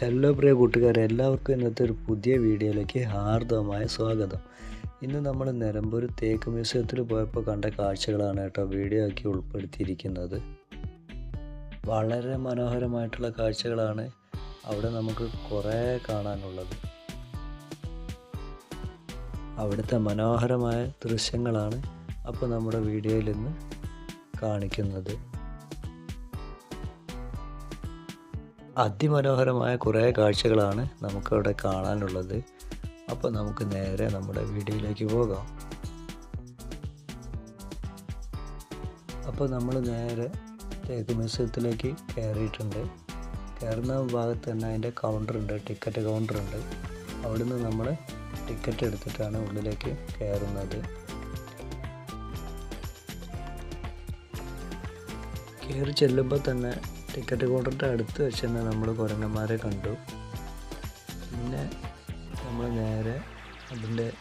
Hello പ്രിയ കൂട്ടുകാരെ. എല്ലാവർക്കും ഇന്നത്തെ ഒരു പുതിയ വീഡിയോയിലേക്ക് ഹാർദവമായ സ്വാഗതം. ഇന്ന് നമ്മൾ നിലമ്പൂർ തേക്ക് മ്യൂസിയത്തിൽ പോയപ്പോൾ കണ്ട കാഴ്ചകളാണ് കേട്ടോ വീഡിയോ ആക്കി ഉൾപ്പെടുത്തിയിരിക്കുന്നത്. വളരെ മനോഹരമായിട്ടുള്ള കാഴ്ചകളാണ് അവിടെ നമുക്ക് കുറേ കാണാനുള്ളത്. അവിടുത്തെ മനോഹരമായ ദൃശ്യങ്ങളാണ് അപ്പോൾ നമ്മുടെ വീഡിയോയിൽ ഇന്ന് കാണിക്കുന്നത്. അതിമനോഹരമായ കുറേ കാഴ്ചകളാണ് നമുക്കവിടെ കാണാനുള്ളത്. അപ്പോൾ നമുക്ക് നേരെ നമ്മുടെ വീഡിയോയിലേക്ക് പോകാം. അപ്പോൾ നമ്മൾ നേരെ തേക്ക് മ്യൂസിയത്തിലേക്ക് കയറിയിട്ടുണ്ട്. കയറുന്ന ഭാഗത്ത് തന്നെ അതിന്റെ കൗണ്ടറുണ്ട് ടിക്കറ്റ് കൗണ്ടറുണ്ട് അവിടുന്ന് നമ്മൾ ടിക്കറ്റ് എടുത്തിട്ടാണ് ഉള്ളിലേക്ക് കയറുന്നത്. കയറി ചെല്ലുമ്പോൾ തന്നെ ടിക്കറ്റ് കൗണ്ടറിന്റെ അടുത്ത് വെച്ച് തന്നെ നമ്മൾ കുരങ്ങന്മാരെ കണ്ടു. പിന്നെ നമ്മൾ നേരെ അതിന്റെ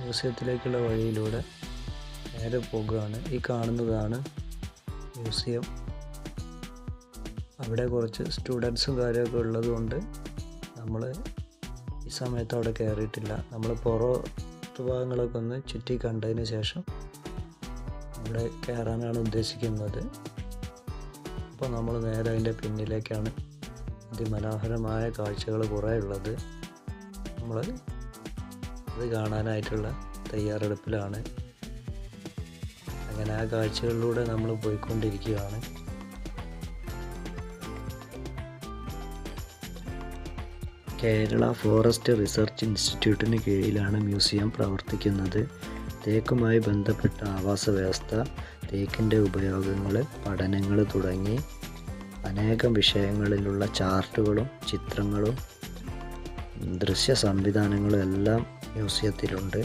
മ്യൂസിയത്തിലേക്കുള്ള വഴിയിലൂടെ നേരെ പോകുകയാണ്. ഈ കാണുന്നതാണ് മ്യൂസിയം. അവിടെ കുറച്ച് സ്റ്റുഡൻസും കാര്യമൊക്കെ ഉള്ളതുകൊണ്ട് നമ്മൾ ഈ സമയത്ത് അവിടെ കയറിയിട്ടില്ല. നമ്മൾ പുറത്ത് ഭാഗങ്ങളൊക്കെ ഒന്ന് ചുറ്റി കണ്ടതിന് ശേഷം അവിടെ കയറാനാണ് ഉദ്ദേശിക്കുന്നത്. അപ്പോൾ നമ്മൾ നേരെ അതിന്റെ പിന്നിലേക്കാണ്. അതിമനോഹരമായ കാഴ്ചകൾ കുറേ ഉള്ളത്. നമ്മൾ അത് കാണാനായിട്ടുള്ള തയ്യാറെടുപ്പിലാണ്. അങ്ങനെ ആ കാഴ്ചകളിലൂടെ നമ്മൾ പോയിക്കൊണ്ടിരിക്കുകയാണ്. കേരള ഫോറസ്റ്റ് റിസർച്ച് ഇൻസ്റ്റിറ്റ്യൂട്ടിന് കീഴിലാണ് മ്യൂസിയം പ്രവർത്തിക്കുന്നത്. തേക്കുമായി ബന്ധപ്പെട്ട ആവാസ വ്യവസ്ഥ തേക്കിന്റെ ഉപയോഗങ്ങൾ പഠനങ്ങൾ തുടങ്ങി അനേകം വിഷയങ്ങളിലുള്ള ചാർട്ടുകളും ചിത്രങ്ങളും ദൃശ്യ സംവിധാനങ്ങളും എല്ലാം മ്യൂസിയത്തിലുണ്ട്.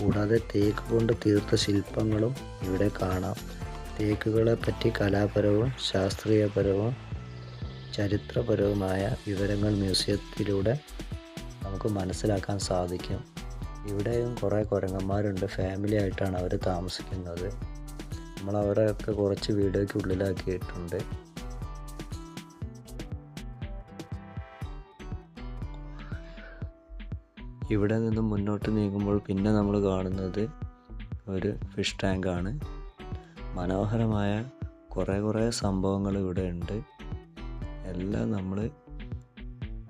കൂടാതെ തേക്ക് കൊണ്ട് തീർത്ത ശില്പങ്ങളും ഇവിടെ കാണാം. തേക്കുകളെ പറ്റി കലാപരവും ശാസ്ത്രീയപരവും ചരിത്രപരവുമായ വിവരങ്ങൾ മ്യൂസിയത്തിലൂടെ നമുക്ക് മനസ്സിലാക്കാൻ സാധിക്കും. ഇവിടെയും കുറേ കുരങ്ങന്മാരുണ്ട്. ഫാമിലി ആയിട്ടാണ് അവർ താമസിക്കുന്നത്. നമ്മൾ അവരെയൊക്കെ കുറച്ച് വീഡിയോയ്ക്ക് ഉള്ളിലാക്കിയിട്ടുണ്ട് ഇവിടെ നിന്ന് മുന്നോട്ട് നീങ്ങുമ്പോൾ പിന്നെ നമ്മൾ കാണുന്നത് ഒരു ഫിഷ് ടാങ്കാണ് മനോഹരമായ കുറേ കുറേ സംഭവങ്ങൾ ഇവിടെ ഉണ്ട്. എല്ലാം നമ്മൾ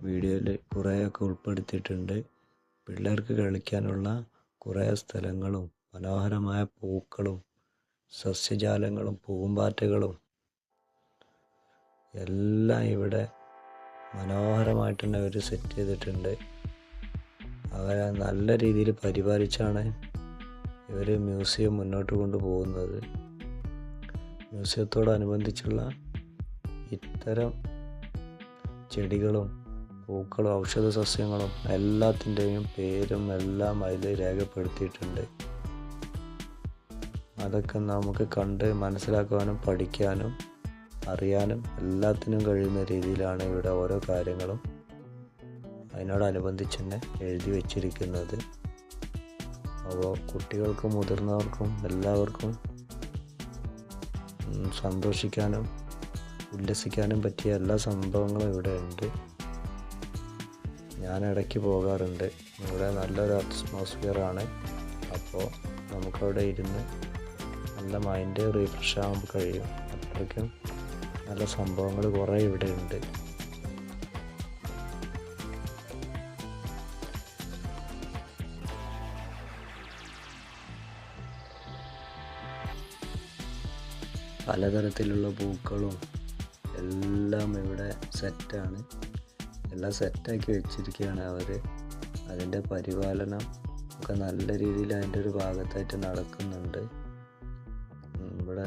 വീഡിയോയിൽ കുറേയൊക്കെ ഉൾപ്പെടുത്തിയിട്ടുണ്ട്. പിള്ളേർക്ക് കളിക്കാനുള്ള കുറേ സ്ഥലങ്ങളും മനോഹരമായ പൂക്കളും സസ്യജാലങ്ങളും പൂമ്പാറ്റകളും എല്ലാം ഇവിടെ മനോഹരമായിട്ട് തന്നെ അവർ സെറ്റ് ചെയ്തിട്ടുണ്ട്. അവരെ നല്ല രീതിയിൽ പരിപാലിച്ചാണ് ഇവർ മ്യൂസിയം മുന്നോട്ട് കൊണ്ടുപോകുന്നത്. മ്യൂസിയത്തോടനുബന്ധിച്ചുള്ള ഇത്തരം ചെടികളും പൂക്കളും ഔഷധ സസ്യങ്ങളും എല്ലാത്തിന്റെയും പേരും എല്ലാം അതിൽ രേഖപ്പെടുത്തിയിട്ടുണ്ട്. അതൊക്കെ നമുക്ക് കണ്ട് മനസ്സിലാക്കുവാനും പഠിക്കാനും അറിയാനും എല്ലാത്തിനും കഴിയുന്ന രീതിയിലാണ് ഇവിടെ ഓരോ കാര്യങ്ങളും അതിനോടനുബന്ധിച്ച് തന്നെ എഴുതി വച്ചിരിക്കുന്നത്. അപ്പോൾ കുട്ടികൾക്കും മുതിർന്നവർക്കും എല്ലാവർക്കും സന്തോഷിക്കാനും ഉല്ലസിക്കാനും പറ്റിയ എല്ലാ സംഭവങ്ങളും ഇവിടെ ഉണ്ട്. ഞാൻ ഇടയ്ക്ക് പോകാറുണ്ട്. ഇവിടെ നല്ലൊരു അറ്റ്മോസ്ഫിയർ ആണ്. അപ്പോൾ നമുക്കവിടെ ഇരുന്ന് നല്ല മൈൻഡ് റീഫ്രഷ് ആകുമ്പോൾ കഴിയും. അത്രയ്ക്കും നല്ല സംഭവങ്ങൾ കുറേ ഇവിടെ ഉണ്ട്. പലതരത്തിലുള്ള പൂക്കളും എല്ലാം ഇവിടെ സെറ്റാണ് എല്ലാം സെറ്റാക്കി വെച്ചിരിക്കുകയാണ് അവർ അതിന്റെ പരിപാലനം ഒക്കെ നല്ല രീതിയിൽ അതിന്റെ ഒരു ഭാഗത്തായിട്ട് നടക്കുന്നുണ്ട്. ഇവിടെ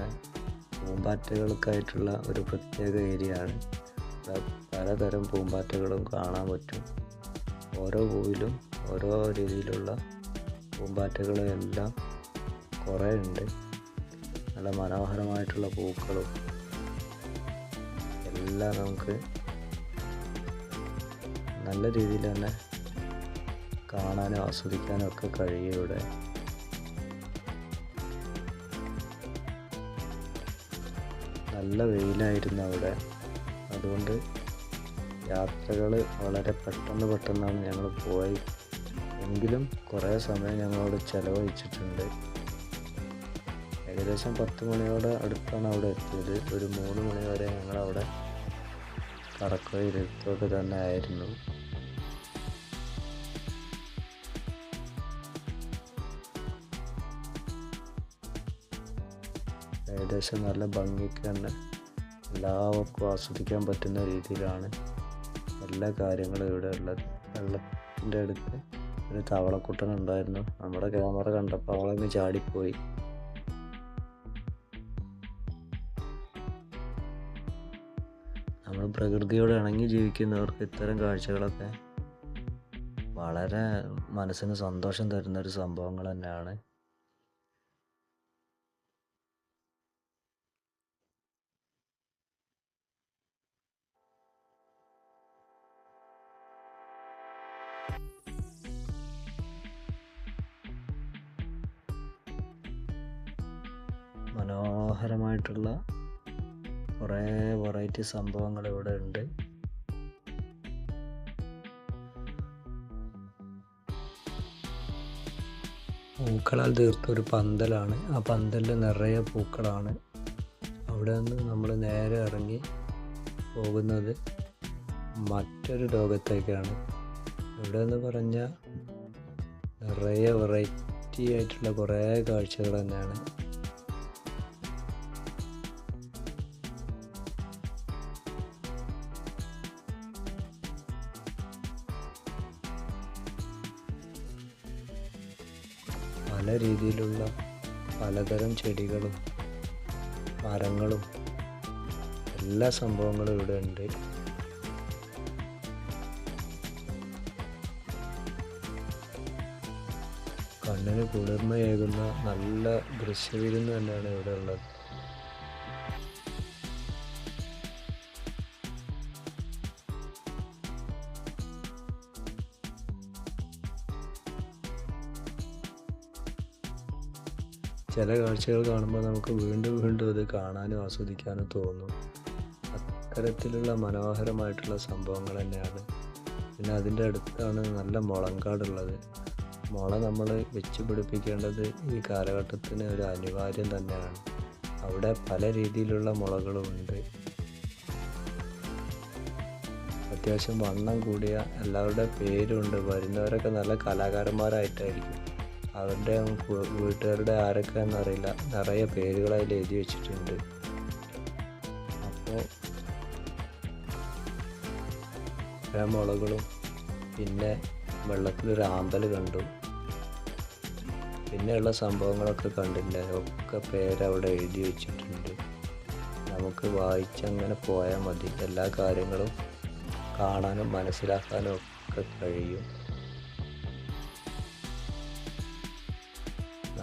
പൂമ്പാറ്റകൾക്കായിട്ടുള്ള ഒരു പ്രത്യേക ഏരിയ ആണ്. പലതരം പൂമ്പാറ്റകളും കാണാൻ പറ്റും. ഓരോ പൂവിലും ഓരോ രീതിയിലുള്ള പൂമ്പാറ്റകളും എല്ലാം കുറേ ഉണ്ട്. നല്ല മനോഹരമായിട്ടുള്ള പൂക്കളും എല്ലാം നമുക്ക് നല്ല രീതിയിൽ തന്നെ കാണാനും ആസ്വദിക്കാനും ഒക്കെ കഴിയും ഇവിടെ. നല്ല വെയിലായിരുന്നു അവിടെ. അതുകൊണ്ട് യാത്രകൾ വളരെ പെട്ടെന്ന് പെട്ടെന്നാണ് ഞങ്ങൾ പോയി എങ്കിലും കുറേ സമയം ഞങ്ങളോട് ചിലവഴിച്ചിട്ടുണ്ട്. ഏകദേശം പത്ത് മണിയോടെ അടുത്താണ് അവിടെ എത്തിയത്. ഒരു മൂന്ന് മണി വരെ ഞങ്ങളവിടെ കറക്കോ ഇരുത്തൊക്കെ തന്നെ ആയിരുന്നു. ഏകദേശം നല്ല ഭംഗിക്ക് തന്നെ എല്ലാവർക്കും ആസ്വദിക്കാൻ പറ്റുന്ന രീതിയിലാണ് എല്ലാ കാര്യങ്ങളും ഇവിടെ ഉള്ളത്. വെള്ളത്തിന്റെ അടുത്ത് ഒരു തവളക്കുട്ടൻ ഉണ്ടായിരുന്നു. നമ്മുടെ ക്യാമറ കണ്ടപ്പോൾ അവളങ്ങ് ചാടിപ്പോയി. നമ്മൾ പ്രകൃതിയോട് ഇണങ്ങി ജീവിക്കുന്നവർക്ക് ഇത്തരം കാഴ്ചകളൊക്കെ വളരെ മനസ്സിന് സന്തോഷം തരുന്ന ഒരു സംഭവങ്ങൾ തന്നെയാണ്. മനോഹരമായിട്ടുള്ള കുറേ വെറൈറ്റി സംഭവങ്ങൾ ഇവിടെ ഉണ്ട്. പൂക്കളാൽ തീർത്ത ഒരു പന്തലാണ്. ആ പന്തലിൽ നിറയെ പൂക്കളാണ്. അവിടെ നിന്ന് നമ്മൾ നേരെ ഇറങ്ങി പോകുന്നത് മറ്റൊരു ലോകത്തേക്കാണ്. ഇവിടെ എന്ന് പറഞ്ഞാൽ നിറയെ വെറൈറ്റി ആയിട്ടുള്ള കുറേ കാഴ്ചകൾ തന്നെയാണ്. രീതിയിലുള്ള പലതരം ചെടികളും മരങ്ങളും എല്ലാ സംഭവങ്ങളും ഇവിടെ ഉണ്ട്. കണ്ണിന് കുളിർമയേകുന്ന നല്ല ദൃശ്യവിരുന്ന് തന്നെയാണ് ഇവിടെ ഉള്ളത്. ചില കാഴ്ചകൾ കാണുമ്പോൾ നമുക്ക് വീണ്ടും വീണ്ടും അത് കാണാനും ആസ്വദിക്കാനും തോന്നും. അത്തരത്തിലുള്ള മനോഹരമായിട്ടുള്ള സംഭവങ്ങൾ തന്നെയാണ്. പിന്നെ അതിന്റെ അടുത്താണ് നല്ല മുളങ്കാടുള്ളത്. മുള നമ്മൾ വെച്ച് പിടിപ്പിക്കേണ്ടത് ഈ കാലഘട്ടത്തിന് ഒരു അനിവാര്യം തന്നെയാണ്. അവിടെ പല രീതിയിലുള്ള മുളകളുമുണ്ട് അത്യാവശ്യം വണ്ണം കൂടിയ എല്ലാവരുടെ പേരുണ്ട്. വരുന്നവരൊക്കെ നല്ല കലാകാരന്മാരായിട്ടായിരിക്കും. അവരുടെ വീട്ടുകാരുടെ ആരൊക്കെ എന്നറിയില്ല നിറയെ പേരുകൾ അതിൽ എഴുതി വെച്ചിട്ടുണ്ട്. അപ്പോൾ മുളകളും പിന്നെ വെള്ളത്തിലൊരു ആമ്പൽ കണ്ടു. പിന്നെയുള്ള സംഭവങ്ങളൊക്കെ കണ്ടില്ല ഒക്കെ പേരവിടെ എഴുതി വെച്ചിട്ടുണ്ട്. നമുക്ക് വായിച്ചങ്ങനെ പോയാൽ മതി. എല്ലാ കാര്യങ്ങളും കാണാനും മനസ്സിലാക്കാനും ഒക്കെ കഴിയും.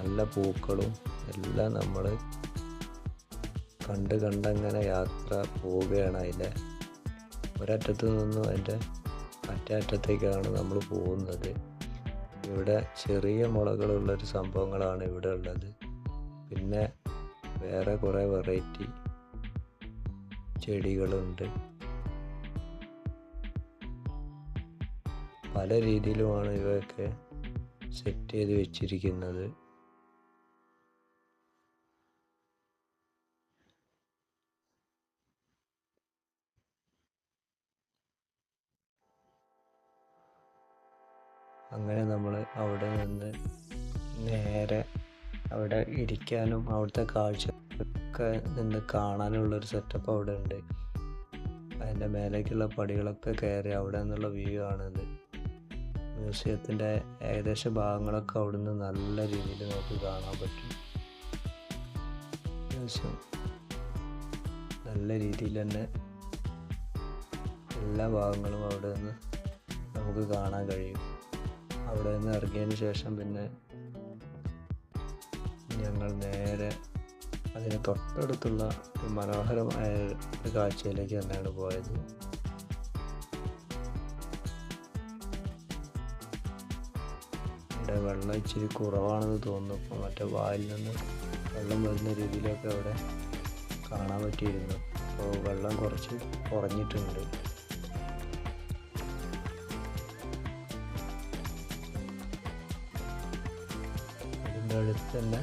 നല്ല പൂക്കളും എല്ലാം നമ്മൾ കണ്ട് കണ്ടങ്ങനെ യാത്ര പോവുകയാണ് അതിന്റെ ഒരറ്റത്ത് നിന്നും അതിന്റെ മറ്റേ അറ്റത്തേക്കാണ് നമ്മൾ പോകുന്നത്. ഇവിടെ ചെറിയ മുളകളുള്ളൊരു സംഭവങ്ങളാണ് ഇവിടെ ഉള്ളത്. പിന്നെ വേറെ കുറേ വെറൈറ്റി ചെടികളുണ്ട്. പല രീതിയിലുമാണ് ഇവയൊക്കെ സെറ്റ് ചെയ്ത് വെച്ചിരിക്കുന്നത്. അങ്ങനെ നമ്മൾ അവിടെ നിന്ന് നേരെ അവിടെ ഇരിക്കാനും അവിടുത്തെ കാഴ്ച ഒക്കെ നിന്ന് കാണാനുള്ളൊരു സെറ്റപ്പ് അവിടെ ഉണ്ട് അതിന്റെ മേലേക്കുള്ള പടികളൊക്കെ കയറി അവിടെ നിന്നുള്ള വ്യൂ ആണിത്. മ്യൂസിയത്തിന്റെ ഏകദേശ ഭാഗങ്ങളൊക്കെ അവിടെ നിന്ന് നല്ല രീതിയിൽ നമുക്ക് കാണാൻ പറ്റും. അത്യാവശ്യം നല്ല രീതിയിൽ തന്നെ എല്ലാ ഭാഗങ്ങളും അവിടെ നിന്ന് നമുക്ക് കാണാൻ കഴിയും. അവിടെ നിന്ന് ഇറങ്ങിയതിന് ശേഷം പിന്നെ ഞങ്ങൾ നേരെ അതിന് തൊട്ടടുത്തുള്ള ഒരു മനോഹരമായ ഒരു കാഴ്ചയിലേക്ക് തന്നെയാണ് പോയത്. ഇവിടെ വെള്ളം ഇച്ചിരി കുറവാണെന്ന് തോന്നുന്നു. ഇപ്പോൾ മറ്റേ വായിൽ നിന്ന് വെള്ളം വരുന്ന രീതിയിലൊക്കെ അവിടെ കാണാൻ പറ്റിയിരുന്നു. അപ്പോൾ വെള്ളം കുറച്ച് കുറഞ്ഞിട്ടുണ്ട്. അടുത്ത് തന്നെ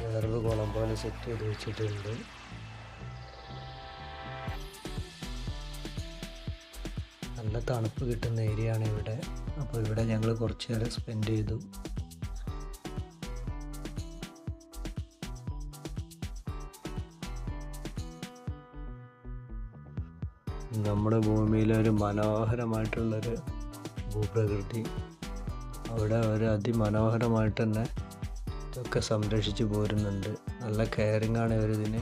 വേറൊരു കുളം പോലെ സെറ്റ് ചെയ്ത് വെച്ചിട്ടുണ്ട്. നല്ല തണുപ്പ് കിട്ടുന്ന ഏരിയ ആണ് ഇവിടെ. അപ്പോൾ ഇവിടെ ഞങ്ങൾ കുറച്ച് നേരം സ്പെൻഡ് ചെയ്തു. നമ്മുടെ ഭൂമിയിലെ ഒരു മനോഹരമായിട്ടുള്ളൊരു ഭൂപ്രകൃതി. അവിടെ ഒരു അതിമനോഹരമായിട്ട് തന്നെ ഇതൊക്കെ സംരക്ഷിച്ചു പോരുന്നുണ്ട്. നല്ല കെയറിങ് ആണ് ഇവരിതിന്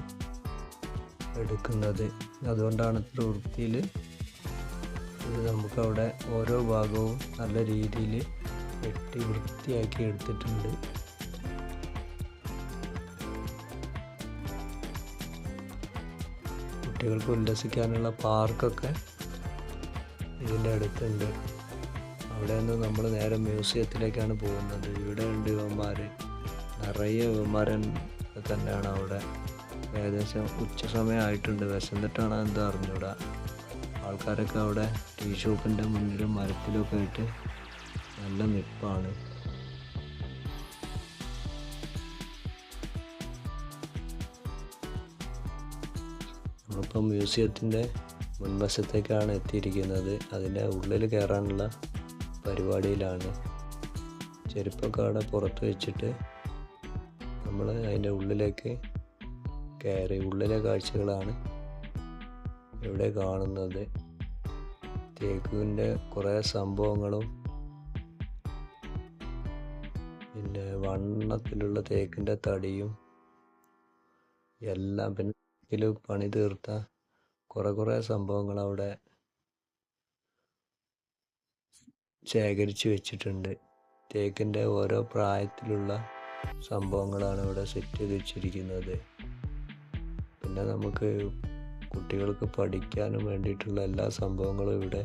എടുക്കുന്നത്. അതുകൊണ്ടാണ് ഇത്ര വൃത്തിയിൽ ഇത് നമുക്കവിടെ ഓരോ ഭാഗവും നല്ല രീതിയിൽ വെട്ടി വൃത്തിയാക്കി എടുത്തിട്ടുണ്ട്. കുട്ടികൾക്ക് ഉല്ലസിക്കാനുള്ള പാർക്കൊക്കെ ഇതിന്റെ അടുത്തുണ്ട്. അവിടെ നിന്ന് നമ്മൾ നേരെ മ്യൂസിയത്തിലേക്കാണ് പോകുന്നത്. ഇവിടെ ഉണ്ട് ഇവന്മാർ നിറയെ വിമാരൻ തന്നെയാണ് അവിടെ. ഏകദേശം ഉച്ച സമയമായിട്ടുണ്ട് വിശന്നിട്ടാണ് എന്താ അറിഞ്ഞൂടാ. ആൾക്കാരൊക്കെ അവിടെ ടീ ഷോപ്പിന്റെ മുന്നിലും മരത്തിലൊക്കെ ആയിട്ട് നല്ല നിപ്പാണ്. നമ്മളിപ്പോൾ മ്യൂസിയത്തിന്റെ മുൻവശത്തേക്കാണ് എത്തിയിരിക്കുന്നത്. അതിന്റെ ഉള്ളിൽ കയറാനുള്ള പരിപാടിയിലാണ്. ചെരുപ്പൊക്കെ അവിടെ പുറത്ത് വെച്ചിട്ട് നമ്മൾ അതിന്റെ ഉള്ളിലേക്ക് കയറി ഉള്ളിലെ കാഴ്ചകളാണ് ഇവിടെ കാണുന്നത്. തേക്കുവിന്റെ കുറേ സംഭവങ്ങളും പിന്നെ വണ്ണത്തിലുള്ള തേക്കിന്റെ തടിയും എല്ലാം പിന്നെ പണി തീർത്ത കുറേ കുറേ സംഭവങ്ങൾ അവിടെ ശേഖരിച്ചു വെച്ചിട്ടുണ്ട്. തേക്കിന്റെ ഓരോ പ്രായത്തിലുള്ള സംഭവങ്ങളാണ് ഇവിടെ സെറ്റ് ചെയ്ത് വെച്ചിരിക്കുന്നത്. പിന്നെ നമുക്ക് കുട്ടികൾക്ക് പഠിക്കാനും വേണ്ടിയിട്ടുള്ള എല്ലാ സംഭവങ്ങളും ഇവിടെ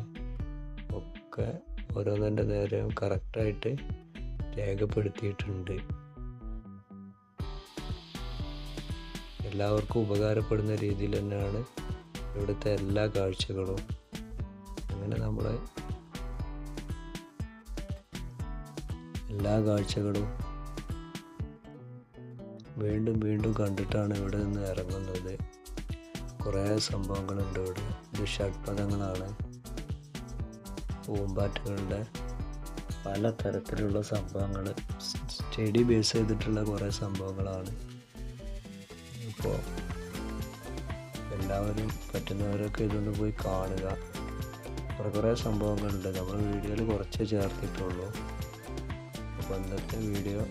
ഒക്കെ ഓരോന്നിന്റെ നേരം കറക്റ്റായിട്ട് രേഖപ്പെടുത്തിയിട്ടുണ്ട്. എല്ലാവർക്കും ഉപകാരപ്പെടുന്ന രീതിയിൽ തന്നെയാണ് ഇവിടുത്തെ എല്ലാ കാഴ്ചകളും. അങ്ങനെ നമ്മൾ എല്ലാ കാഴ്ചകളും വീണ്ടും വീണ്ടും കണ്ടിട്ടാണ് ഇവിടെ നിന്ന് ഇറങ്ങുന്നത്. കുറേ സംഭവങ്ങളുണ്ട് ഇവിടെ. ഇത് ഷഡ്പഥങ്ങളാണ്. പൂമ്പാറ്റകളുടെ പല തരത്തിലുള്ള സംഭവങ്ങൾ. സ്റ്റഡി ബേസ് ചെയ്തിട്ടുള്ള കുറേ സംഭവങ്ങളാണ്. ഇപ്പോൾ എല്ലാവരും പറ്റുന്നവരൊക്കെ ഇതൊന്ന് പോയി കാണുക. കുറേ കുറേ സംഭവങ്ങളുണ്ട്. നമ്മൾ വീഡിയോയിൽ കുറച്ചേ ചേർത്തിട്ടുള്ളൂ. അപ്പോൾ ഇന്നത്തെ വീഡിയോ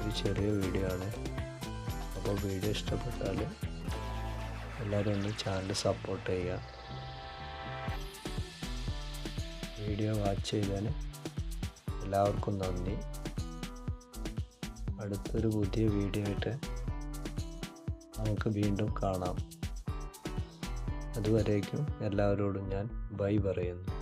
ഒരു ചെറിയ വീഡിയോ ആണ്. അപ്പോൾ വീഡിയോ ഇഷ്ടപ്പെട്ടാൽ എല്ലാവരും ഒന്ന് ചാനൽ സപ്പോർട്ട് ചെയ്യുക. വീഡിയോ വാച്ച് ചെയ്തതിന് എല്ലാവർക്കും നന്ദി. അടുത്തൊരു പുതിയ വീഡിയോ ആയിട്ട് നമുക്ക് വീണ്ടും കാണാം. അതുവരേക്കും എല്ലാവരോടും ഞാൻ ബൈ പറയുന്നു.